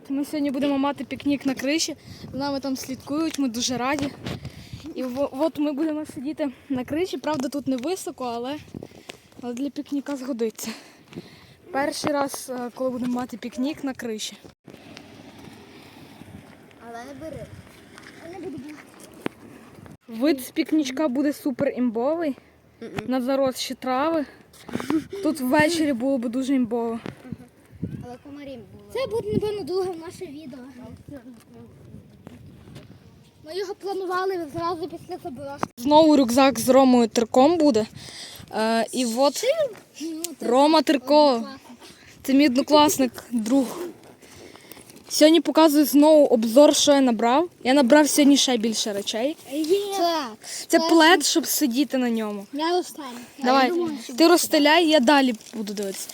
Привіт! Ми сьогодні будемо мати пікнік на криші. За нами там слідкують, ми дуже раді. І от ми будемо сидіти на криші. Правда, тут не високо, але, але для пікніка згодиться. Перший раз, е, коли будемо мати пікнік на криші. Але не бери. Вид з пікнічка буде супер імбовий. На заросші трави. Тут ввечері було б дуже імбово. Але комарів було. Це буде, напевно, друге наше відео. Ми його планували зразу після заброшки. Знову рюкзак з Ромою Тирком буде. Е, і от Рома Тирко. Це мій однокласник, друг. Сьогодні показую знову обзор, що я набрав. Я набрав сьогодні ще більше речей. Так, Це плед, щоб сидіти на ньому. я останній. Давай, ти розстеляй, я далі буду дивитися.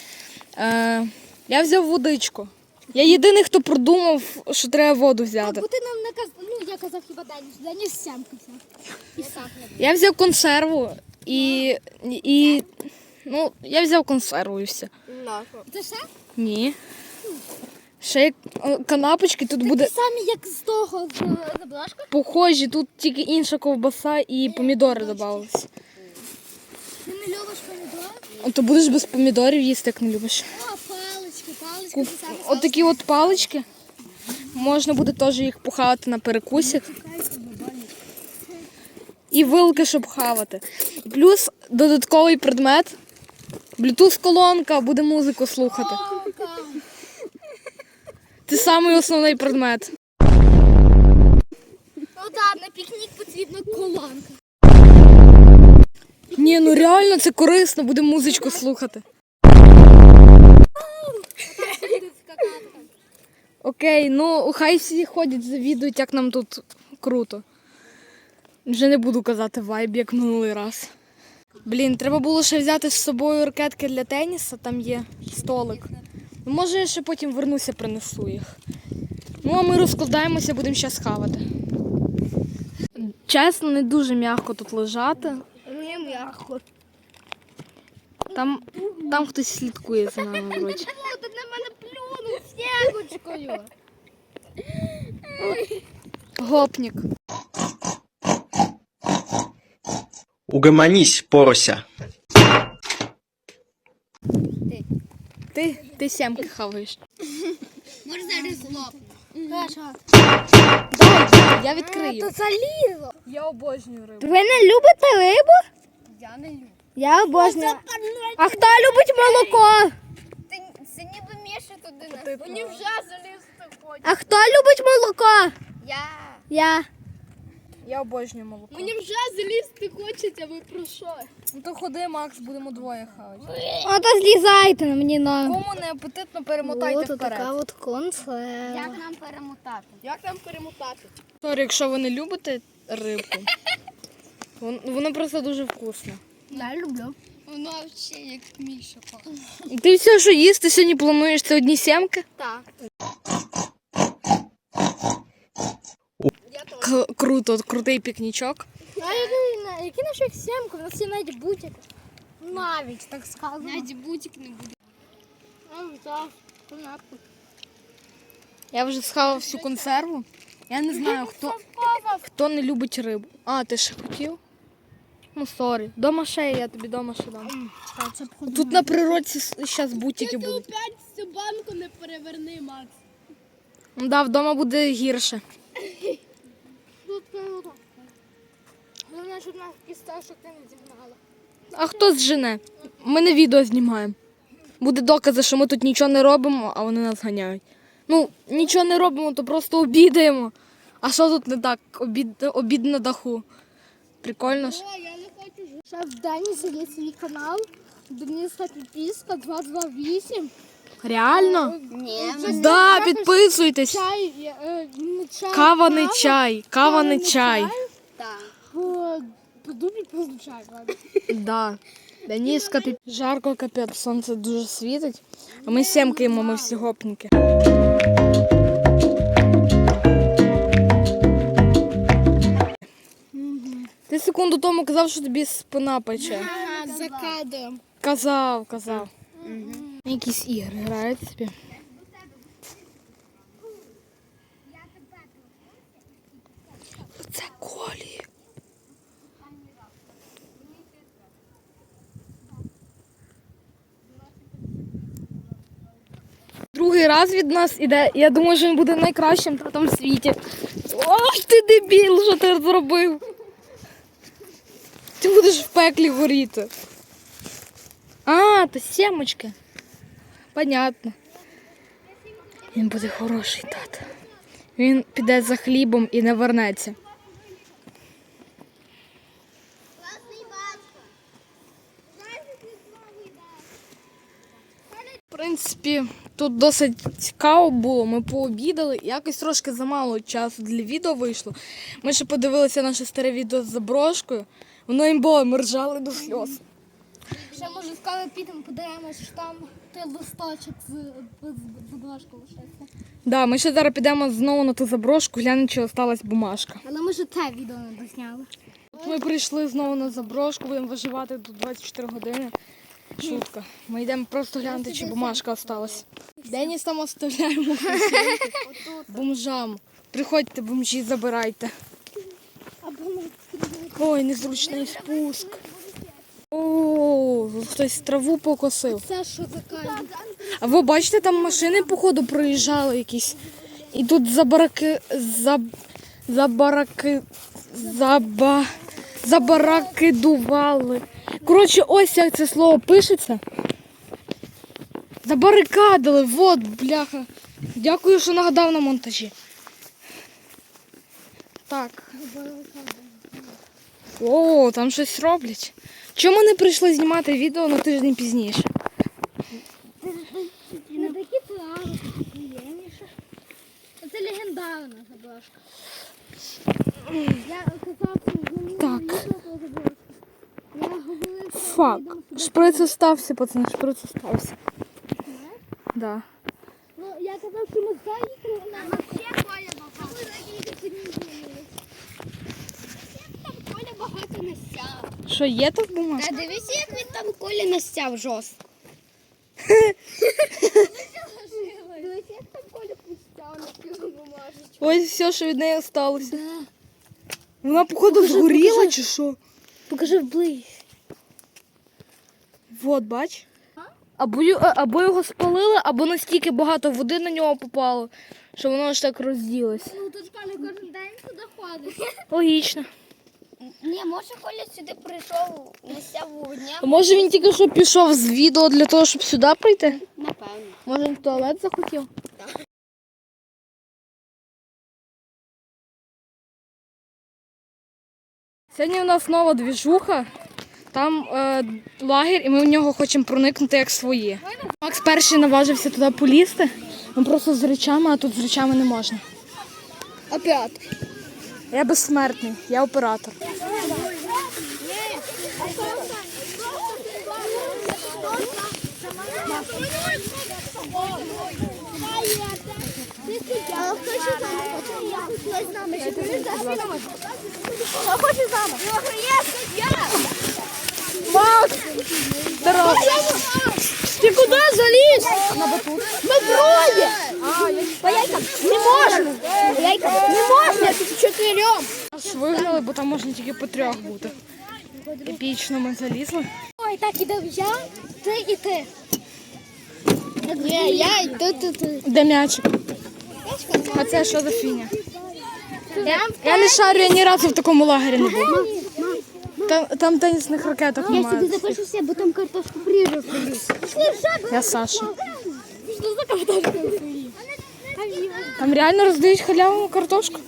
Е, я взяв водичку. Я єдиний, хто продумав, що треба воду взяти. Бо ти нам не казав, ну я казав хіба Деніс, Деніс сямка взяв. Я взяв консерву і. і ну, я взяв консерву і все. Це все? Ні. Ще є е, канапочки, тут буде Такі самі, як з того з е, похожі, тут тільки інша ковбаса і помідори додавалися. Ти не любиш помідори? Ти будеш без помідорів їсти, як не любиш. О, палички, палички, Куп... це саме. От такі от палички. Можна буде теж їх похавати на перекусі. І вилки, щоб хавати. Плюс додатковий предмет. Bluetooth колонка, буде музику слухати. Це самий основний предмет. Ну так, на пікнік потрібна колонка. Ні, ну реально це корисно, буде музичку слухати. Окей, ну хай всі ходять, завідують, як нам тут круто. Вже не буду казати вайб, як минулий раз. Блін, треба було ще взяти з собою ракетки для теніса, там є столик. Ну, може, я ще потім вернуся, принесу їх. Ну, а ми розкладаємося, будемо зараз хавати. Чесно, не дуже м'яко тут лежати. Не м'яко. Там, там хтось слідкує за нами, вроді. О, ти на мене плюнув снігочкою. Гопнік. Угомонись, порося. Ти, ти сямки хаваєш. Може зараз лопну. Хорошо. Дай, дай, я відкрию. То залізо. Я обожнюю рибу. Ви не любите рибу? Я не люблю. Я обожнюю. А хто любить молоко? Нас. Мені вже залізти хоче. А хто любить молоко? Я. Я. Я обожнюю молоко. Мені вже залізти хочеться, ви про що? Ну то ходи, Макс, будемо двоє хавати. Ну то злізайте на мені на. Кому не апетитно, перемотайте вперед. от консерва. Як нам перемотати? Як нам перемотати? Сорі, якщо ви не любите рибку, вон- воно просто дуже вкусне. Я люблю. Воно взагалі як Міша пахне. Ти все, що їсти сьогодні плануєш, це одні сямки? Так. К- круто, крутий пікнічок. А які, на- які наші сімки? У нас є навіть бутик. Навіть так сказано. Навіть бутик не буде. А, так, понятно. Я вже схавав всю консерву. Я не знаю, хто, хто не любить рибу. А, ти ще хотів? Ну, сорі. Дома ще є, я тобі дома ще дам. Тут на природі зараз бутики будуть. Опять цю банку не переверни, Макс. Ну, Да, вдома буде гірше. Тут круто. Головне, щоб нас кісташок не зігнала. А хто зжене? Ми не відео знімаємо. Буде докази, що ми тут нічого не робимо, а вони нас ганяють. Ну, нічого не робимо, то просто обідаємо. А що тут не так? Обід, обід на даху. Прикольно ж. О, я В Деніса є свій канал. Дениска підписка 228. Реально? Ні, Да, підписуйтесь. Чай, е, е, не чай. Кава не чай, кава не чай. Так. По, по дубі чай, ладно. Да. Даніска, піп... жарко капець, сонце дуже світить. А ми сімкаємо, ми всі гопніки. секунду тому казав, що тобі спина пече. Ага, за кадром. Казав, казав. Угу. Якісь ігри грають собі. Це колі. Другий раз від нас іде. Я думаю, що він буде найкращим татом в світі. Ой, ти дебіл, що ти зробив. Ти будеш в пеклі горіти. А, то сімочки. Понятно. Він буде хороший тато. Він піде за хлібом і не вернеться. В принципі, тут досить цікаво було. Ми пообідали. Якось трошки замало часу для відео вийшло. Ми ще подивилися наше старе відео з заброшкою. Воно їм було, ми ржали до сльоз. Ще може скоро підемо подивимось, що там той листочок з, з, з бумажкою лишився. Да, ми ще зараз підемо знову на ту заброшку, глянемо, чи осталась бумажка. Але ми ж це відео не досняли. От ми прийшли знову на заброшку, будемо виживати тут 24 години. Шутка. Ми йдемо просто глянути, чи бумажка осталась. Деніс там оставляємо бомжам. Приходьте, бомжі, забирайте. Ой, незручний спуск. О, хтось траву покосив. це що за? А ви бачите, там машини, походу, проїжджали якісь. І тут забараки. Заб, забараки. Заба, забаракидували. Коротше, ось як це слово пишеться. Забарикадили, вот, бляха. Дякую, що нагадав на монтажі. Так. О, там щось роблять. Чому не прийшли знімати відео на тиждень пізніше? Не такі трави, приємніше. Це легендарна заброшка. Я казав, Так. Я говорив, Фак. Шприц остався, пацани, шприц остався. Да. Ну, я казав, що ми заїхали на ще Коля багато. Там Коля настяв. Що є тут бумажка? Та дивися, як він там Колі настяв жорстко. Дивись, як там Коля пустяв на цю бумажечку. Ось все, що від неї осталося. Вона, походу, згоріла чи що? Покажи вблизь. Вот, бач. Або, або його спалили, або настільки багато води на нього попало, що воно аж так розділось. Ну, тут ж кожен день туди ходить. Логічно. Ні, може Коля сюди прийшов, настяв вогня. А може він тільки що пішов з відео для того, щоб сюди прийти? Напевно. Може він в туалет захотів? Сьогодні у нас нова двіжуха. Там е, лагерь, і ми в нього хочемо проникнути як свої. Макс перший наважився туди полізти. Він просто з речами, а тут з речами не можна. Опять. Я безсмертний, я оператор. А хто ще з нами хоче? З нами? Макс! Здорово! Ти куди заліз? На батут. Ми троє! Пояйка, не можна! Пояйка, не можна! Чотирьом! Нас вигнали, бо там можна тільки по трьох бути. Епічно ми залізли. Ой, так іде я, ти і ти. Ні, я ти, ти. Де м'ячик? А це що за фіня? Я не шарю, я ні разу в такому лагері не був. Там, там тенісних ракеток Я немає. сюди запишуся, бо там картошку поліз. Я Саша. Що за картошку Там реально роздають халявну картошку.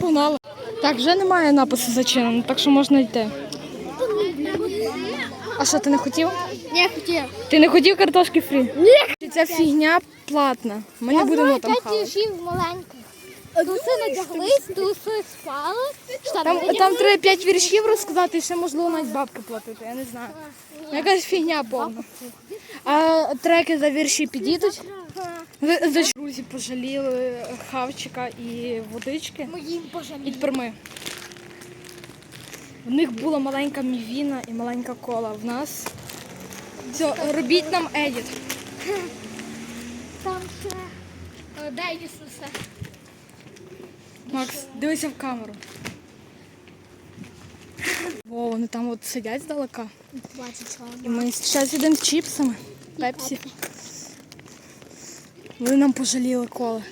Погнали. Так, вже немає напису зачинено, так що можна йти. А що, ти не хотів? Я хотів. Ти не хотів картошки фрі? Ні. Ця фігня платна. Ми не будемо там п'ять хавати. віршів маленьких. Туси надяглись, туси спали. Там, там треба 5 віршів розказати і ще можливо навіть бабки платити, я не знаю. Ну, Якась фігня повна. А треки за вірші підійдуть. За, друзі пожаліли хавчика і водички. Моїм І пожаліли. тепер ми. В них була маленька мівіна і маленька кола. В нас. Все, робіть нам едіт. Там ще е, дай Ісусе. Макс, дивися в камеру. О, вони там от сидять здалека. Бачить І ми зараз йдемо з чіпсами. Пепсі. Вони нам пожаліли коли.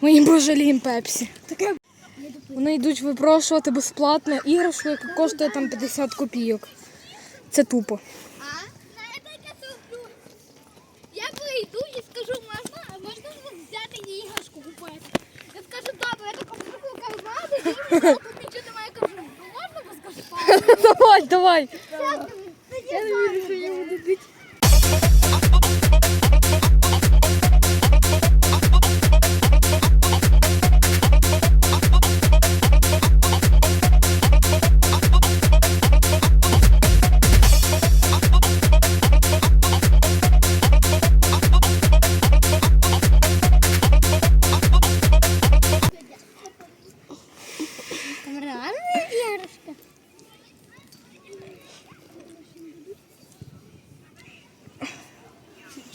Ми їм пожаліємо пепсі. Вони йдуть випрошувати безплатно іграшку, яка коштує там 50 копійок. Це тупо. А? Знаєте, яке це люблю? Я прийду і скажу, можна, можна взяти і іграшку купити. Я добре, я таку штуку карману, і нічого немає, кажу, ну можна безкоштовно? Давай, давай. Я не вірю, що я буду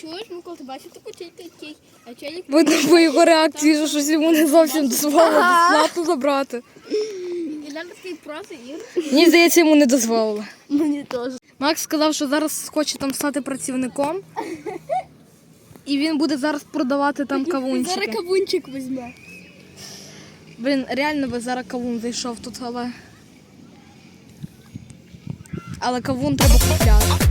Чуєш, Микола, ти бачиш таку тільки а челік Видно по його реакції, що щось йому не зовсім дозволило безплатно забрати. і нам такий просто іграшка. Мені здається, йому не дозволили. Мені теж. Макс сказав, що зараз хоче там стати працівником. І він буде зараз продавати там кавунчики. кавунчик візьме. Блін, реально би зараз кавун зайшов тут, але. Але кавун треба купляти.